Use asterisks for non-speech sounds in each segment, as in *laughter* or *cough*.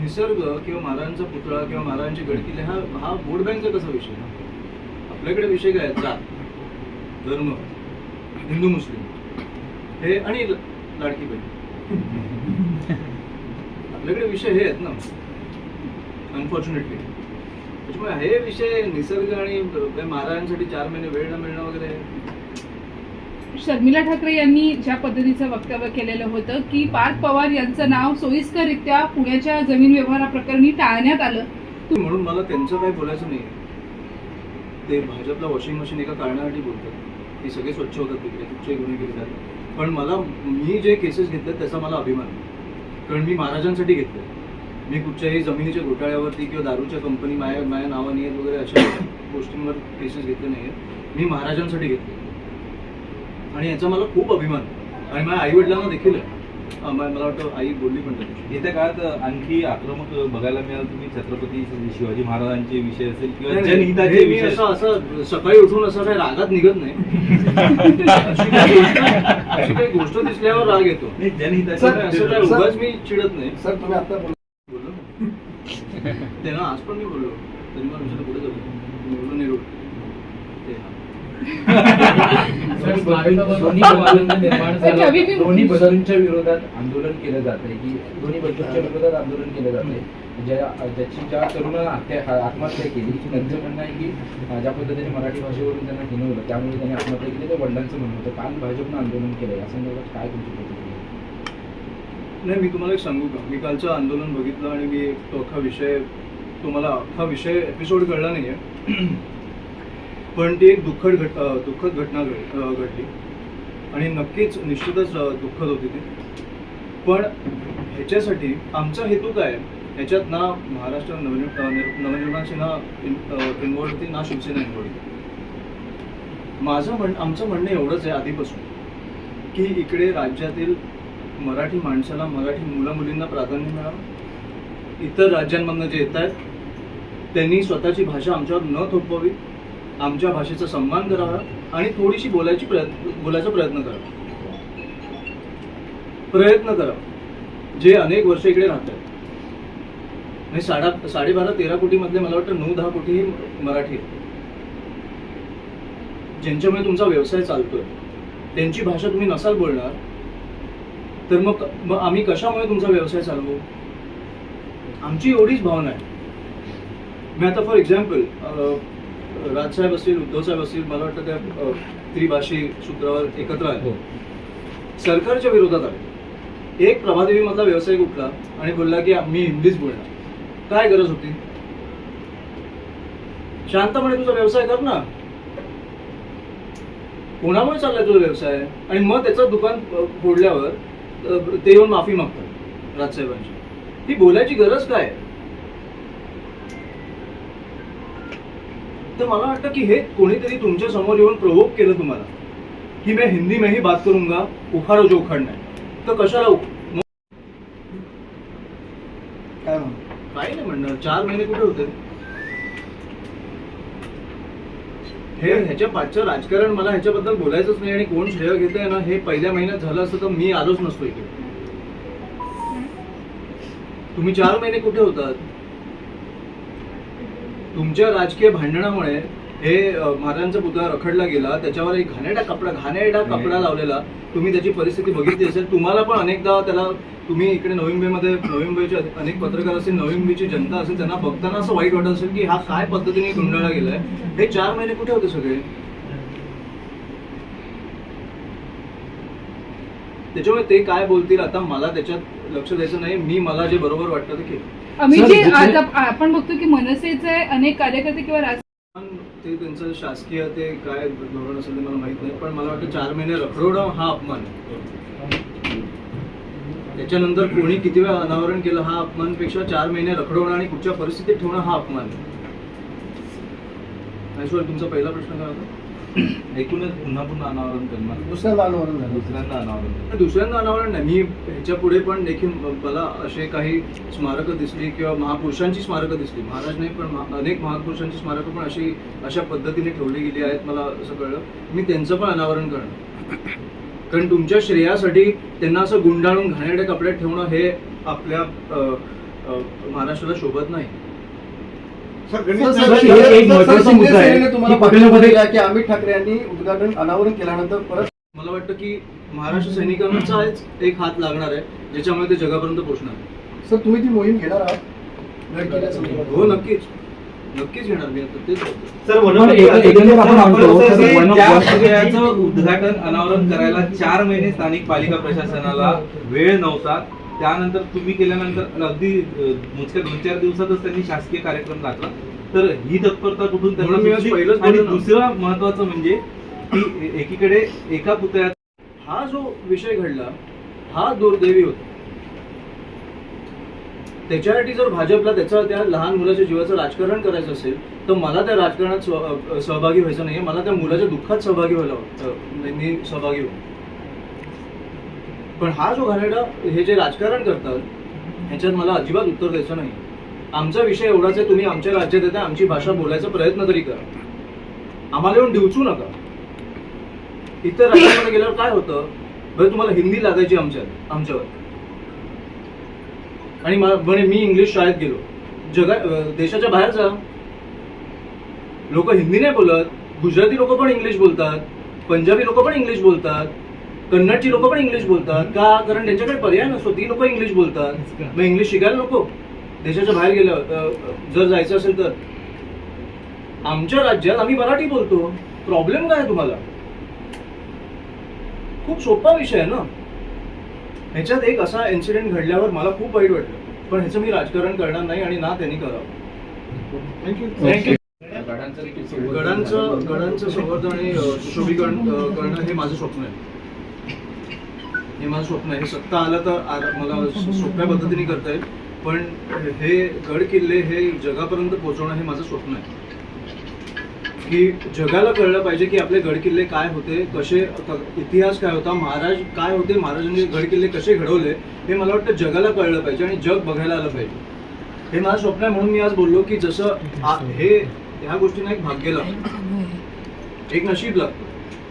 निसर्ग किंवा महाराजांचा पुतळा किंवा महाराजांचे गडकिल्ले हा हा वोट बँकचा कसा विषय आपल्याकडे विषय काय आहेत? जात धर्म हिंदू मुस्लिम. हे आणि लाडकी बहीण. आपल्याकडे विषय हे आहेत ना. अनफॉर्च्युनेटली त्याच्यामुळे हे विषय निसर्ग आणि महाराजांसाठी चार महिने वेळ न मिळणं वगैरे शर्मिला ठाकरे यांनी ज्या पद्धतीचं वक्तव्य केलेलं होतं की पार्थ पवार यांचं नाव सोयीस्कररित्या पुण्याच्या जमीन व्यवहाराप्रकरणी टाळण्यात आलं. म्हणून मला त्यांचं काही बोलायचं नाही ते भाजपला वॉशिंग मशीन एका कारणासाठी बोलतात. ती सगळे स्वच्छ होतात तिकडे कुठचे गुन्हे घेतात पण मला मी जे केसेस घेतले त्याचा मला अभिमान कारण मी महाराजांसाठी घेतलं मी कुठच्याही जमिनीच्या घोटाळ्यावरती किंवा दारूच्या कंपनी माया माया नावाने वगैरे अशा गोष्टींवर केसेस घेतले नाही मी महाराजांसाठी घेतले आणि याचा मला खूप अभिमान. आणि माझ्या आई वडिलांना देखील आहे. मला वाटतं आई बोलली पण. येत्या काळात आणखी आक्रमक बघायला मिळाल तुम्ही छत्रपती शिवाजी महाराजांचे विषय असेल किंवा नाही, नाही, जनहिताचे मी विषय असं असं सकाळी उठून असं काही रागात निघत नाही अशी काही गोष्ट अशी काही गोष्ट दिसल्यावर राग येतो नाही, जनहिताचे असं काय- असं काय विषय- उगाच मी चिडत नाही सर तुम्ही आता बोल बोललो ना. ते ना आज पण मी बोललो तरी मला विचारलं कुठे जातो मी बोललो नेरूळ ते हा. दोन्ही तर बदलांच्या विरोधात आंदोलन केलं जात आहे की दोन्ही बदलांच्या विरोधात आंदोलन केलं जात आहे ज्या ज्याची ज्या तरुणानं हत्या आत्महत्या केली त्यांचं म्हणणं आहे की ज्या पद्धतीने मराठी भाषेवरून त्यांना हिनवलं. त्यामुळे त्यांनी आत्महत्या केली ते वडिलांचं म्हणणं होतं. काल भाजपनं आंदोलन केलं या संदर्भात काय तुमची प्रतिक्रिया? नाही मी तुम्हाला एक सांगू का? मी कालचं आंदोलन बघितलं आणि मी तो अख्खा विषय तुम्हाला अख्खा विषय एपिसोड कळला नाही आहे पण ती एक दुःखद घट दुःखद घटना घडली. आणि नक्कीच निश्चितच दुःखद होती ती. पण ह्याच्यासाठी आमचा हेतू काय? ह्याच्यात ना महाराष्ट्र नवनिर् अं, ना नवनिर्माण होती ना शिवसेना इन्वॉल्ड होती. माझं म्हण आमचं म्हणणं एवढंच आहे आधीपासून की इकडे राज्यातील मराठी माणसाला मराठी मुला मुलींना प्राधान्य मिळावं. इतर राज्यांमधनं जे येत आहेत त्यांनी स्वतःची भाषा आमच्यावर न थोपवावी. आमच्या भाषेचा सन्मान करावा आणि थोडीशी बोलायची प्रयत्न बोलायचा प्रयत्न करावा प्रयत्न करावा जे अनेक वर्ष इकडे राहतात आणि साडा साडेबारा तेरा कोटीमधले मला वाटतं नऊ दहा कोटी मराठी आहेत. ज्यांच्यामुळे तुमचा व्यवसाय चालतोय. त्यांची भाषा तुम्ही नसाल बोलणार तर मग मग आम्ही कशामुळे तुमचा व्यवसाय चालवू? आमची एवढीच भावना आहे. मी आता फॉर एक्झाम्पल राजसाहेब असतील उद्धवसाहेब असतील मला वाटतं त्या त्रिभाषी सूत्रावर एकत्र आहे सरकारच्या विरोधात आहे एक प्रभादेवी मधला व्यावसायिक उठला आणि बोलला की मी हिंदीच बोलणार? काय गरज होती? शांतपणे तुझा व्यवसाय कर ना. कोणामुळे चाललाय तुझा व्यवसाय आणि मग त्याचं दुकान फोडल्यावर ते येऊन माफी मागतात राजसाहेबांची ती बोलायची गरज काय? तर मला वाटतं की हे कोणीतरी तुमच्यासमोर येऊन प्रोवोक केलं तुम्हाला. की मैं हिंदी में ही बात करूंगा उखाड़ो जो उखाड़ना है तर कशाला काय काही नाही म्हणणार चार महिने कुठे होते? हे ह्याच्या पाठचं राजकारण मला ह्याच्याबद्दल बोलायचंच नाही आणि कोण श्रेय घेते ना हे पहिल्या महिन्यात झालं असतं तर मी आलोच नसतो इकडे तुम्ही चार महिने कुठे होतात? तुमच्या राजकीय भांडणामुळे हे महाराजांचा पुतळा रखडला गेला. त्याच्यावर एक घाणेरडा कपडा घाणेरडा कपडा लावलेला. तुम्ही त्याची परिस्थिती बघितली असेल. तुम्हाला पण अनेकदा त्याला तुम्ही इकडे नवी मुंबईमध्ये नवी मुंबईचे अनेक पत्रकार असेल नवी मुंबईची जनता असेल त्यांना बघताना असं वाईट वाटत असेल की हा काय पद्धतीने गुंडाळला गेलाय. हे चार महिने कुठे होते सगळे? त्याच्यामुळे ते काय बोलतील? आता मला त्याच्यात लक्ष द्यायचं नाही. मी मला जे बरोबर वाटतं ते केलं. आम्ही सर, जे जिथे- आज आप- आपण बघतो की मनसेचे अनेक कार्यकर्ते किंवा राज पण ते त्यांचं शासकीय ते काय धोरण असेल ते मला माहीत नाही. पण मला वाटतं चार महिने रखडवणं हा अपमान आहे. त्याच्यानंतर कोणी किती वेळा अनावरण केलं हा अपमानपेक्षा चार महिने रखडवणं आणि कुठच्या परिस्थितीत ठेवणं हा अपमान आहे? ऐश्वर तुमचा पहिला प्रश्न काय होता? *clears throat* एकूणच पुन्हा पुन्हा अनावरण करणार. दुसऱ्या अनावरण झालं. दुसऱ्यांदा अनावरण दुसऱ्यांदा अनावरण नाही. मी ह्याच्या पुढे पण देखील मला असे काही स्मारकं दिसली किंवा महापुरुषांची स्मारकं दिसली. महाराज नाही पण महा- अनेक महापुरुषांची स्मारकं पण अशी अशा पद्धतीने ठेवली गेली आहेत मला असं कळलं मी त्यांचं पण अनावरण करणार. कारण तुमच्या श्रेयासाठी त्यांना असं गुंडाळून घाणेरड्या कपड्यात ठेवणं हे आपल्या महाराष्ट्राला शोभत नाही. अमित ठाकरे यांनी उद्घाटन अनावरण केल्यानंतर परत मला वाटतं की महाराष्ट्र सैनिकांचाच एक हात लागणार आहे ज्याच्यामुळे ते जगापर्यंत पोहोचणार. सर तुम्ही ती मोहीम घेणार आहात? हो नक्कीच नक्कीच घेणार मी आता तेच. सर उद्घाटन अनावरण करायला चार महिने स्थानिक पालिका प्रशासनाला वेळ नव्हता त्यानंतर तुम्ही केल्यानंतर अगदी मोजक्या दोन चार दिवसातच त्यांनी शासकीय कार्यक्रम घातला तर ही तत्परता कुठून आणि. दुसरं महत्वाचं म्हणजे की एकीकडे एका पुतळ्यात हा जो विषय घडला हा दुर्दैवी होता. त्याच्यासाठी जर भाजपला त्याचा त्या लहान मुलाच्या जीवाचं राजकारण करायचं असेल तर मला त्या राजकारणात सहभागी व्हायचं नाही मला त्या मुलाच्या दुःखात सहभागी व्हायला मी सहभागी हो पण हा जो घाणेरडा हे जे राजकारण करतात ह्याच्यात मला अजिबात उत्तर द्यायचं नाही. आमचा विषय एवढाच आहे तुम्ही आमच्या राज्यात येता आमची भाषा बोलायचा प्रयत्न तरी करा. आम्हाला येऊन डिवचू नका. इतर राज्यामध्ये गेल्यावर काय होतं? बरं तुम्हाला हिंदी लागायची आमच्यात आमच्यावर. आणि म्हणे मी इंग्लिश शाळेत गेलो. जगा देशाच्या बाहेर जा. लोक हिंदी नाही बोलत गुजराती लोक पण इंग्लिश बोलतात पंजाबी लोक पण इंग्लिश बोलतात. कन्नडची लोक पण इंग्लिश बोलतात. का? कारण त्यांच्याकडे पर्याय नसतो. ती लोक इंग्लिश बोलतात. मग इंग्लिश शिकायला नको. देशाच्या बाहेर गेलं जर जायचं असेल तर. आमच्या राज्यात आम्ही मराठी बोलतो. प्रॉब्लेम काय आहे तुम्हाला? खूप सोपा विषय आहे ना? ह्याच्यात एक असा इन्सिडेंट घडल्यावर मला खूप वाईट वाटलं. पण ह्याचं मी राजकारण करणार नाही आणि ना त्यांनी करावं. थँक्यू थँक्यू गडांचं गडांचं संवर्धन आणि सुशोभीकरण करणं हे माझं स्वप्न आहे. हे माझं स्वप्न आहे. हे सत्ता आलं तर मला सोप्या पद्धतीने करता येईल. पण हे गड किल्ले हे जगापर्यंत पोहोचवणं हे माझं स्वप्न आहे. की जगाला कळलं पाहिजे की आपले गड किल्ले काय होते कसे इतिहास काय होता महाराज काय होते महाराजांनी गड किल्ले कसे घडवले हे मला वाटतं जगाला कळलं पाहिजे आणि जग बघायला आलं पाहिजे. हे माझं स्वप्न आहे म्हणून मी आज बोललो की जसं हे ह्या गोष्टींना एक भाग्य लागतं. एक नशीब लागतं.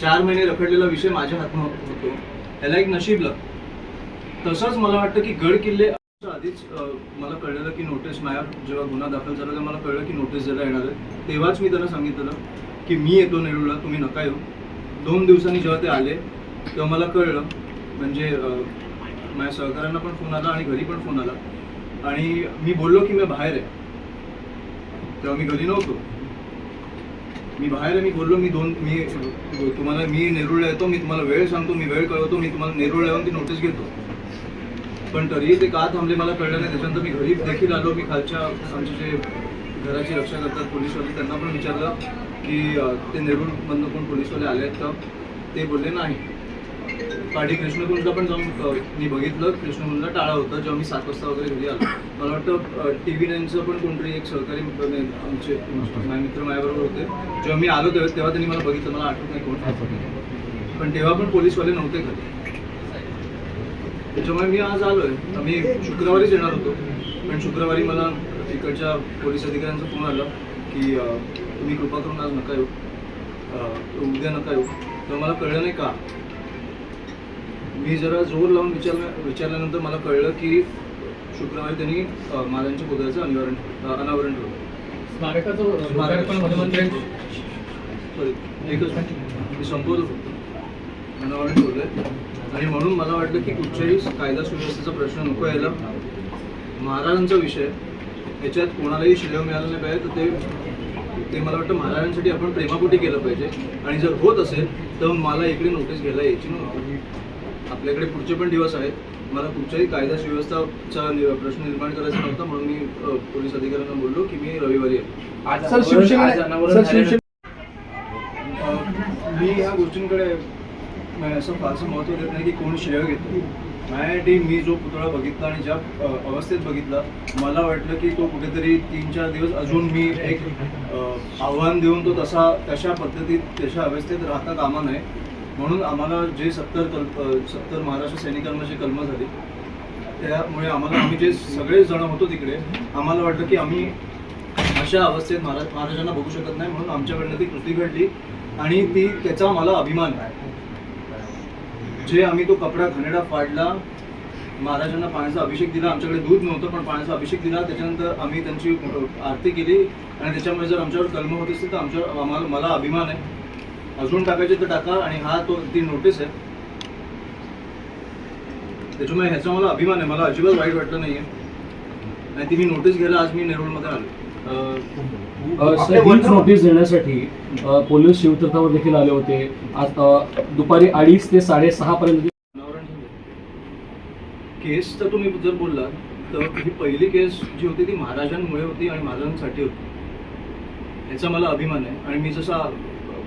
चार महिने रखडलेला विषय माझ्या हातून होतो. त्याला एक नशीब लागतं. तसंच मला वाटतं की गड किल्ले आधीच मला कळलेलं की नोटीस माझ्या जेव्हा गुन्हा दाखल झाला तेव्हा मला कळलं की नोटीस द्यायला येणार आहे. तेव्हाच मी त्यांना सांगितलं की मी येतो नेरूळला तुम्ही नका येऊ. दोन दिवसांनी जेव्हा ते आले तेव्हा मला कळलं. म्हणजे माझ्या सहकाऱ्यांना पण फोन आला आणि घरी पण फोन आला. आणि मी बोललो की मी बाहेर आहे. तेव्हा मी घरी नव्हतो. मी बाहेर मी बोललो मी दोन मी तुम्हाला मी नेरुळला येतो मी तुम्हाला वेळ सांगतो मी वेळ कळवतो मी तुम्हाला नेरुळला येऊन ती नोटीस घेतो. पण तरीही ते का थांबले मला कळलं नाही त्याच्यानंतर मी घरी देखील आलो मी खालच्या आमचे जे घराची रक्षा करतात पोलीसवाले त्यांना पण विचारलं की ते नेरूळमधनं कोण पोलीसवाले आले आहेत का? ते बोलले नाही. पाठी कृष्णकुंजला पण जाऊन मी बघितलं. कृष्णकुंजला टाळा होता जेव्हा मी सात वाजता वगैरे घरी आलो. मला वाटतं टी व्ही नाईनचं पण कोणतरी एक सहकारी आमचे माझे मित्र माझ्याबरोबर होते. जेव्हा मी आलो तेव्हा तेव्हा त्यांनी मला बघितलं. मला आठवत नाही कोण पण तेव्हा पण पोलीसवाले नव्हते घरी. त्याच्यामुळे मी आज आलोय मी शुक्रवारीच येणार होतो. पण शुक्रवारी मला इकडच्या पोलीस अधिकाऱ्यांचा फोन आला की तुम्ही कृपा करून आज नका येऊ. उद्या नका येऊ. तेव्हा मला कळलं नाही का? मी जरा जोर लावून विचारल्या विचारल्यानंतर मला कळलं की शुक्रवारी त्यांनी महाराजांच्या पुतळ्याचं अनिवारण अनावरण ठेवलं. स्मारकाचं सॉरी एकच मी संपवतो फक्त. अनावरण ठेवलंय. आणि म्हणून मला वाटलं की कुठच्याही कायदा सुव्यवस्थेचा प्रश्न नको यायला. महाराजांचा विषय. याच्यात कोणालाही श्रेय मिळालं नाही पाहिजे तर ते ते मला वाटतं महाराजांसाठी आपण प्रेमापोटी केलं पाहिजे. आणि जर होत असेल तर मला इकडे नोटीस घ्यायला यायची नव्हती. आपल्याकडे पुढचे पण दिवस आहेत. मला कुठच्याही कायदा सुव्यवस्थाचा प्रश्न निर्माण करायचा नव्हता म्हणून मी पोलीस अधिकाऱ्यांना बोललो की मी रविवारी मी ह्या गोष्टींकडे असं फारसं महत्त्व देत नाही की कोण श्रेय घेतो. माझ्यासाठी मी जो पुतळा बघितला आणि ज्या अवस्थेत बघितला मला वाटलं की तो कुठेतरी तीन चार दिवस अजून मी एक आव्हान देऊन तो तसा तशा पद्धतीत तशा अवस्थेत राहता कामा नये. म्हणून आम्हाला जे सत्तर कल्प सत्तर महाराष्ट्र सैनिकांना जी कलमं झाली त्यामुळे आम्हाला आम्ही जे सगळे जण होतो तिकडे आम्हाला वाटलं की आम्ही अशा अवस्थेत महाराज महाराजांना बघू शकत नाही म्हणून आमच्याकडनं ती कृती घडली आणि ती त्याचा मला अभिमान आहे. जे आम्ही तो कपडा घनेडा फाडला महाराजांना पाण्याचा अभिषेक दिला आमच्याकडे दूध नव्हतं पण पाण्याचा अभिषेक दिला त्याच्यानंतर आम्ही त्यांची आरती केली आणि त्याच्यामुळे जर आमच्यावर कलम होत असतील तर आमच्या आम्हाला मला अभिमान आहे. अजून टाकायचे तर टाका आणि हा तो ती नोटीस आहे. त्याच्यामुळे ह्याचा मला अभिमान आहे. मला अजिबात वाईट वाटलं नाहीये. आणि ती मी नोटीस घ्यायला आज मी नेरूळमध्ये आलो. नोटीस देण्यासाठी पोलीस शिवतीर्थावर देखील आले होते. आज दुपारी अडीच ते साडेसहा पर्यंत अनावरण झालं. केस तर तुम्ही जर बोललात तर ही पहिली केस जी होती ती महाराजांमुळे होती आणि महाराजांसाठी होती. याचा मला अभिमान आहे. आणि मी जसा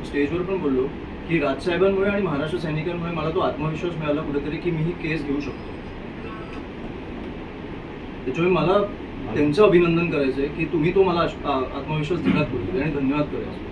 स्टेजवर पण बोललो की राजसाहेबांमुळे आणि महाराष्ट्र सैनिकांमुळे मला तो आत्मविश्वास मिळाला कुठेतरी की मी ही केस घेऊ शकतो. त्याच्यामुळे मला त्यांचं अभिनंदन करायचं आहे की तुम्ही तो मला आत्मविश्वास दिलात आणि धन्यवाद करायचं.